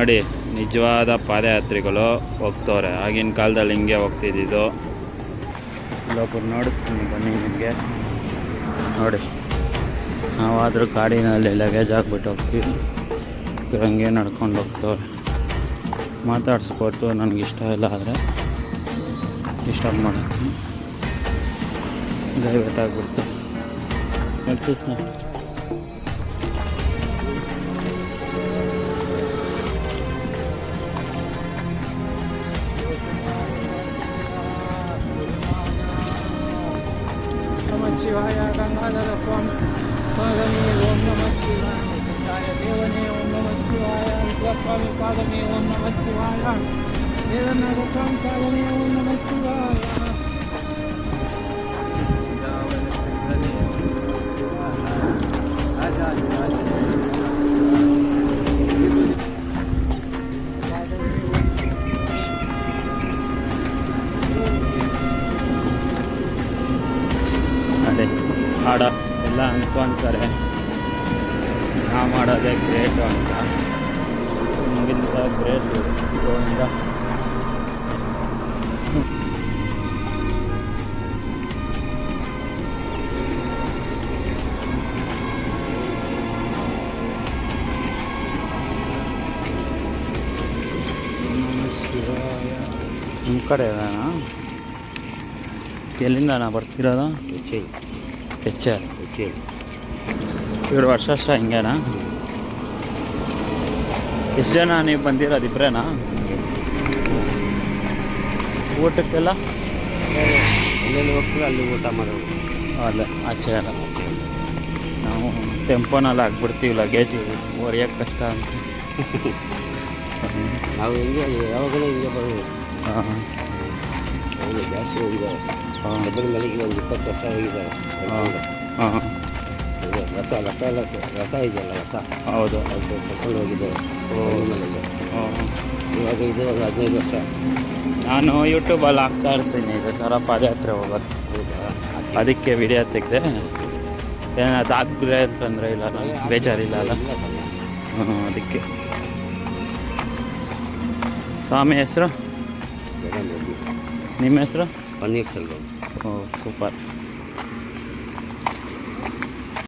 ನೋಡಿ, ನಿಜವಾದ ಪಾದಯಾತ್ರಿಗಳು ಹೋಗ್ತವ್ರೆ. ಆಗಿನ ಕಾಲದಲ್ಲಿ ಹಿಂಗೆ ಹೋಗ್ತಿದ್ದಿದ್ದು. ಇಲ್ಲೊಬ್ಬರು ನೋಡಿಸ್ತೀನಿ, ಬನ್ನಿ ನಿಮಗೆ. ನೋಡಿ, ನಾವಾದರೂ ಕಾಡಿನಲ್ಲಿ ಲಗೇಜ್ ಹಾಕ್ಬಿಟ್ಟು ಹೋಗ್ತೀವಿ. ಹಂಗೆ ನಡ್ಕೊಂಡು ಹೋಗ್ತವ್ರೆ. ಮಾತಾಡಿಸ್ಕೊಟ್ಟು ಇಷ್ಟ ಇಲ್ಲ ಆದರೆ ಇಷ್ಟ ಮಾಡ್ತೀನಿ ದಯವಿಟ್ಟು ಆಗ್ಬಿಡ್ತು. शिवाय गंगाधर स्वामी स्वामी ओम नमः शिवाय शिवाय देवने ओम नमः शिवाय स्वामी पादमे ओम नमः शिवाय वेदनाथ स्वामी पादमे ओम नमः शिवाय ಹಾಡ ಎಲ್ಲ ಅಂದ್ಕೊಂತಾರೆ. ನಾ ಮಾಡೋದೇ ಗ್ರೇಟು ಅಂತ. ನಮಗಿಂತ ಗ್ರೇಟು ಗೋವಿಂದ ನಿಮ್ಮ ಕಡೆ ಇದಾನಾ ಎಲ್ಲಿಂದ ನಾ ಬರ್ತಿರೋದು? ಆರ್ ಇವ್ರು ವರ್ಷ ವರ್ಷ ಹಿಂಗೇನಾ? ಎಷ್ಟು ಜನ ನೀವು ಬಂದಿರೋದು ಇಬ್ಬರೇನಾ ಊಟಕ್ಕೆಲ್ಲ? ಎಲ್ಲೆಲ್ಲಿ ಹೋಗ್ತೀವಿ ಅಲ್ಲಿ ಊಟ ಮಾಡೋದು. ಅಲ್ಲ ಆಚೆ ಅಲ್ಲ ನಾವು ಟೆಂಪೋನಲ್ಲಿ ಹಾಕ್ಬಿಡ್ತೀವಿ ಲಗೇಜ್. ಒರೆಯೋಕ್ಕೆ ಕಷ್ಟ ಅಂತ. ನಾವು ಹಿಂಗೆ ಯಾವಾಗಲೂ ಹಿಂಗೆ ಬರೋದು. ಹಾಂ. ಅವ್ನು ಜಾಸ್ತಿ ಹೋಗಿದ್ದಾರೆ ಹಾಂ ಡಬ್ಬಲ್ ಮನೆಗೆ ಒಂದು ಇಪ್ಪತ್ತು ವರ್ಷ ಹೋಗಿದ್ದಾರೆ ಹಾಂ. ಹಾಂ. ಇದು ರಥ ರಥ ಎಲ್ಲ ರಥ ಇದೆಯಲ್ಲ ರಥ? ಹೌದು. ಅದು ಕರ್ಕೊಂಡು ಹೋಗಿದ್ದಾರೆ ಮನೆಗೆ. ಹಾಂ. ಇವಾಗ ಇದು ಒಂದು ಹದಿನೈದು ವರ್ಷ. ನಾನು ಯೂಟ್ಯೂಬಲ್ಲಿ ಹಾಕ್ತಾ ಇರ್ತೀನಿ. ಇದು ಥರ ಪಾದಯಾತ್ರೆ ಹೋಗೋದು. ಅದಕ್ಕೆ ವಿಡಿಯೋ ತೆಗೆದೆ. ಏನಾದ್ರು ಆಗ್ಬಿದ್ರೆ ಅಂತಂದರೆ ಇಲ್ಲ. ಅಲ್ಲ, ಬೇಜಾರಿಲ್ಲ ಅಲ್ಲ. ಹ್ಞೂ ಅದಕ್ಕೆ. ಸ್ವಾಮಿ ಹೆಸರು? ನಿಮ್ಮ ಹೆಸರು? ಪನ್ನೀರ್ ಸೆಲ್ವಂ. Oh super.